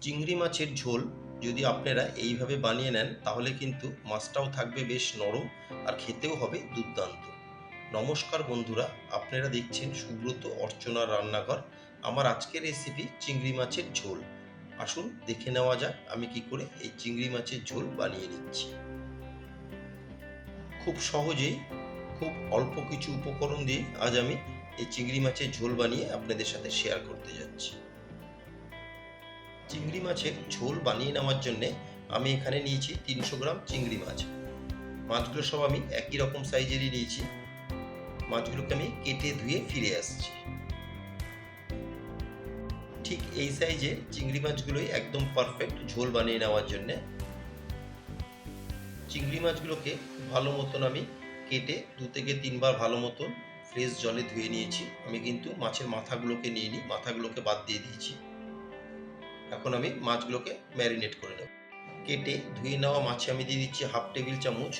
চিংড়ি মাছের ঝোল যদি আপনারা এইভাবে বানিয়ে নেন, তাহলে কিন্তু মাছটাও থাকবে বেশ নরম আর খেতেও হবে দুর্দান্ত। নমস্কার বন্ধুরা, আপনারা দেখছেন সুব্রত অর্চনার রান্নাঘর। আমার আজকের রেসিপি চিংড়ি মাছের ঝোল। আসুন, দেখে নেওয়া যাক আমি কি করে এই চিংড়ি মাছের ঝোল বানিয়ে নিচ্ছি। খুব সহজেই, খুব অল্প কিছু উপকরণ দিয়ে আজ আমি এই চিংড়ি মাছের ঝোল বানিয়ে আপনাদের সাথে শেয়ার করতে যাচ্ছি। চিংড়ি মাছের ঝোল বানিয়ে নেওয়ার জন্যে আমি এখানে নিয়েছি তিনশো গ্রাম চিংড়ি মাছ। মাছগুলো সব আমি একই রকম সাইজেরই নিয়েছি। মাছগুলোকে আমি কেটে ধুয়ে ফিরে আসছি। ঠিক এই সাইজে চিংড়ি মাছগুলোই একদম পারফেক্ট ঝোল বানিয়ে নেওয়ার জন্যে চিংড়ি মাছগুলোকে ভালো মতন আমি কেটে দু থেকে তিনবার ভালো মতন ফ্রেশ জলে ধুয়ে নিয়েছি। আমি কিন্তু মাছের মাথাগুলোকে নিয়ে নিই মাথাগুলোকে বাদ দিয়ে দিয়েছি। এখন আমি মাছগুলোকে ম্যারিনেট করে নেব। কেটে ধুয়ে নেওয়া মাছে আমি দিয়ে দিচ্ছি হাফ টেবিল চামচ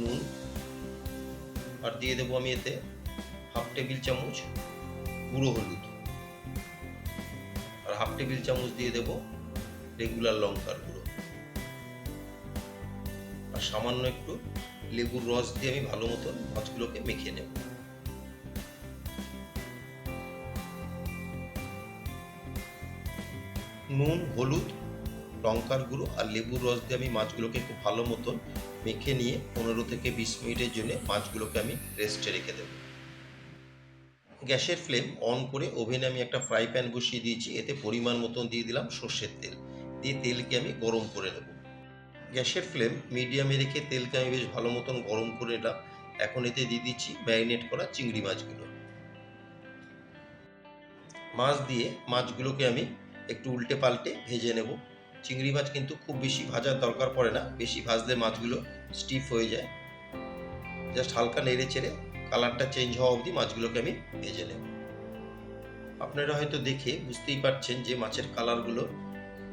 নুন। আর দিয়ে দেবো আমি এতে হাফ টেবিল চামচ গুঁড়ো হলুদ। আর হাফ টেবিল চামচ দিয়ে দেবো রেগুলার লঙ্কার গুঁড়ো। আর সামান্য একটু লেবুর রস দিয়ে আমি ভালো মতন মাছগুলোকে মেখে নেব। নুন, হলুদ, লঙ্কার গুঁড়ো আর লেবুর রস দিয়ে আমি মাছগুলোকে খুব ভালো মতন মেখে নিয়ে পনেরো থেকে বিশ মিনিটের জন্য মাছগুলোকে আমি রেস্টে রেখে দেব। গ্যাসের ফ্লেম অন করে ওভেনে আমি একটা ফ্রাই প্যান বসিয়ে দিয়েছি। এতে পরিমাণ মতন দিয়ে দিলাম সর্ষের তেল। দিয়ে তেলকে আমি গরম করে নেব। গ্যাসের ফ্লেম মিডিয়ামে রেখে তেলকে আমি বেশ ভালো মতন গরম করে নিলাম। এখন এতে দিয়ে দিচ্ছি ম্যারিনেট করা চিংড়ি মাছগুলো। মাছ দিয়ে মাছগুলোকে আমি একটু উল্টে পাল্টে ভেজে নেব। চিংড়ি মাছ কিন্তু খুব বেশি ভাজার দরকার পড়ে না, বেশি ভাজলে মাছগুলো স্টিফ হয়ে যায়। জাস্ট হালকা নেড়ে চেড়ে কালারটা চেঞ্জ হওয়া অবধি মাছগুলোকে আমি ভেজে নেব। আপনারা হয়তো দেখে বুঝতেই পারছেন যে মাছের কালারগুলো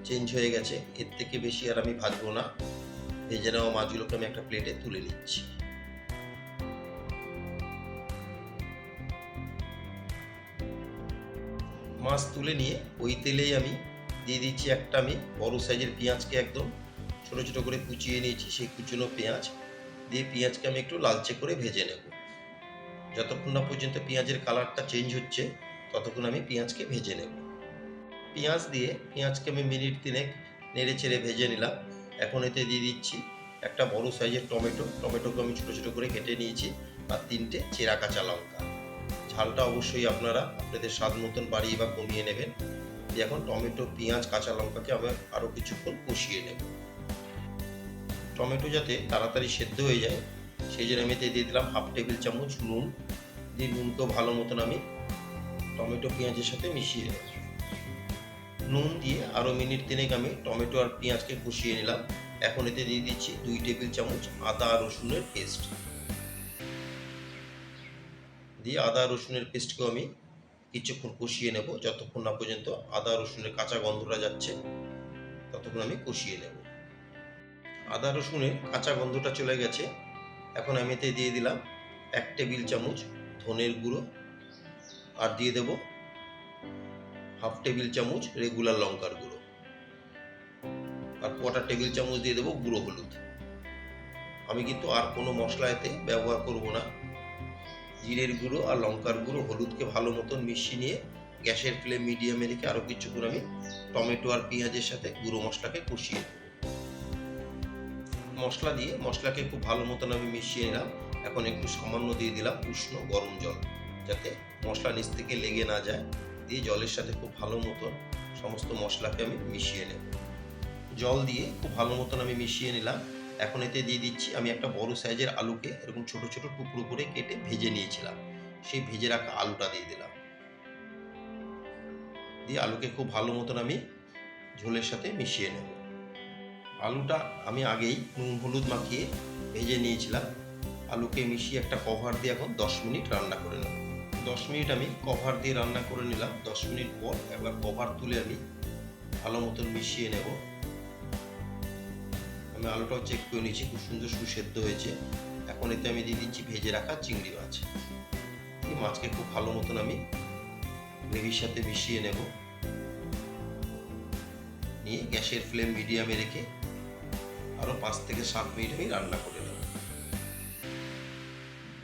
চেঞ্জ হয়ে গেছে। এর থেকে বেশি আর আমি ভাজবো না। ভেজে নেওয়া মাছগুলোকে আমি একটা প্লেটে তুলে নিচ্ছি। মাছ তুলে নিয়ে ওই তেলেই আমি দিয়ে দিচ্ছি একটা আমি বড় সাইজের পেঁয়াজকে একদম ছোট ছোট করে কুচিয়ে নিয়েছি, সেই কুচনো পেঁয়াজ। দিয়ে পেঁয়াজকে আমি একটু লালচে করে ভেজে নেব। যতক্ষণ না পর্যন্ত পেঁয়াজের কালারটা চেঞ্জ হচ্ছে, ততক্ষণ আমি পেঁয়াজকে ভেজে নেব। পেঁয়াজ দিয়ে পেঁয়াজকে আমি মিনিট তিনেক নেড়ে চেড়ে ভেজে নিলাম। এখন এতে দিয়ে দিচ্ছি একটা বড় সাইজের টমেটো। টমেটোকে আমি ছোটো ছোটো করে কেটে নিয়েছি, আর তিনটে চেরা কাঁচা লঙ্কা। ঝালটা অবশ্যই আপনারা আপনাদের স্বাদ মতন বাড়িয়ে বা কমিয়ে নেবেন। এখন টমেটো, পেঁয়াজ, কাঁচা লঙ্কাকে আমরা আরও কিছুক্ষণ কষিয়ে নেব। টমেটো যাতে তাড়াতাড়ি সেদ্ধ হয়ে যায়, সেই জন্য আমি দিয়ে দিলাম হাফ টেবিল চামচ নুন। দিয়ে নুনকেও ভালো মতন আমি টমেটো, পেঁয়াজের সাথে মিশিয়ে নেব। নুন দিয়ে আরও মিনিট তিনেক আমি টমেটো আর পেঁয়াজকে কষিয়ে নিলাম। এখন এতে দিয়ে দিচ্ছি দুই টেবিল চামচ আদা আর রসুনের পেস্ট। দিয়ে আদা, রসুনের পেস্টকেও আমি কিছুক্ষণ কষিয়ে নেব। যতক্ষণ না পর্যন্ত আদা, রসুনের কাঁচা গন্ধটা যাচ্ছে, ততক্ষণ আমি কষিয়ে নেব। আদা, রসুনের কাঁচা গন্ধটা চলে গেছে। এখন আমি এতে দিয়ে দিলাম এক টেবিল চামচ ধনের গুঁড়ো আর দিয়ে দেব হাফ টেবিল চামচ রেগুলার লঙ্কার গুঁড়ো আর কোয়াটার টেবিল চামচ দিয়ে দেবো গুঁড়ো হলুদ। আমি কিন্তু আর কোনো মশলা এতে ব্যবহার করব না। জিরের গুঁড়ো আর লঙ্কার গুঁড়ো হলুদকে ভালো মতন মিশিয়ে নিয়ে গ্যাসের ফ্লেম মিডিয়ামে রেখে আরও কিছুক্ষণ আমি টমেটো আর পেঁয়াজের সাথে গুঁড়ো মশলাকে কষিয়ে মশলা দিয়ে মশলাকে খুব ভালো মতন আমি মিশিয়ে নিলাম। এখন একটু সামান্য দিয়ে দিলাম উষ্ণ গরম জল, যাতে মশলা নিচ থেকে লেগে না যায়। দিয়ে জলের সাথে খুব ভালো মতন সমস্ত মশলাকে আমি মিশিয়ে নেব। জল দিয়ে খুব ভালো মতন আমি মিশিয়ে নিলাম। এখন এতে দিয়ে দিচ্ছি, আমি একটা বড় সাইজের আলুকে এরকম ছোট ছোট টুকরো করে কেটে ভেজে নিয়েছিলাম। সেই ভেজে রাখা আলুটা দিয়ে দিলাম। দিয়ে আলুকে খুব ভালো মতন আমি ঝোলের সাথে মিশিয়ে নেব। আলুটা আমি আগেই নুন, হলুদ মাখিয়ে ভেজে নিয়েছিলাম। আলুকে মিশিয়ে একটা কভার দিয়ে এখন দশ মিনিট রান্না করে নেব। দশ মিনিট আমি কভার দিয়ে রান্না করে নিলাম। দশ মিনিট পর একবার কভার তুলে আমি ভালো মতন মিশিয়ে নেব। আমি আলুটাও চেক করে নিয়েছি, খুব সুন্দর সুসেদ্ধ হয়েছে। এখন এতে আমি দিয়ে দিচ্ছি ভেজে রাখা চিংড়ি মাছ। এই মাছকে খুব ভালো মতন আমি গ্রেভির সাথে মিশিয়ে নেব। নিয়ে গ্যাসের ফ্লেম মিডিয়ামে রেখে আরও পাঁচ থেকে সাত মিনিট আমি রান্না করে নেব।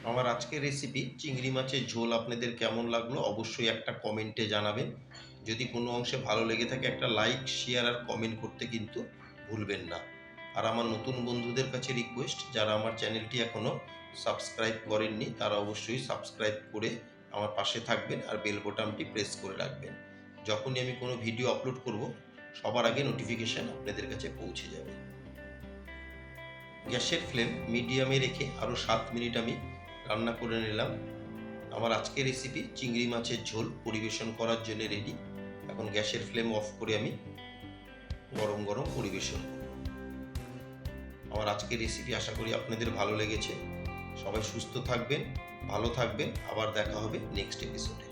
আমার আজকের রেসিপি চিংড়ি মাছের ঝোল আপনাদের কেমন লাগল অবশ্যই একটা কমেন্টে জানাবেন। যদি কোনো অংশে ভালো লেগে থাকে একটা লাইক শেয়ার আর কমেন্ট করতে কিন্তু ভুলবেন না। আর আমার নতুন বন্ধুদের কাছে রিকোয়েস্ট যারা আমার চ্যানেলটি এখনও সাবস্ক্রাইব করেননি, তারা অবশ্যই সাবস্ক্রাইব করে আমার পাশে থাকবেন আর বেল বোতামটি প্রেস করে রাখবেন। যখনই আমি কোনো ভিডিও আপলোড করব, সবার আগে নোটিফিকেশান আপনাদের কাছে পৌঁছে যাবে। গ্যাসের ফ্লেম মিডিয়ামে রেখে আরও সাত মিনিট আমি রান্না করে নিলাম। আমার আজকের রেসিপি চিংড়ি মাছের ঝোল পরিবেশন করার জন্য রেডি এখন গ্যাসের ফ্লেম অফ করে আমি গরম গরম পরিবেশন করব। আমার আজকের রেসিপি আশা করি আপনাদের ভালো লেগেছে। সবাই সুস্থ থাকবেন, ভালো থাকবেন। আবার দেখা হবে নেক্সট এপিসোডে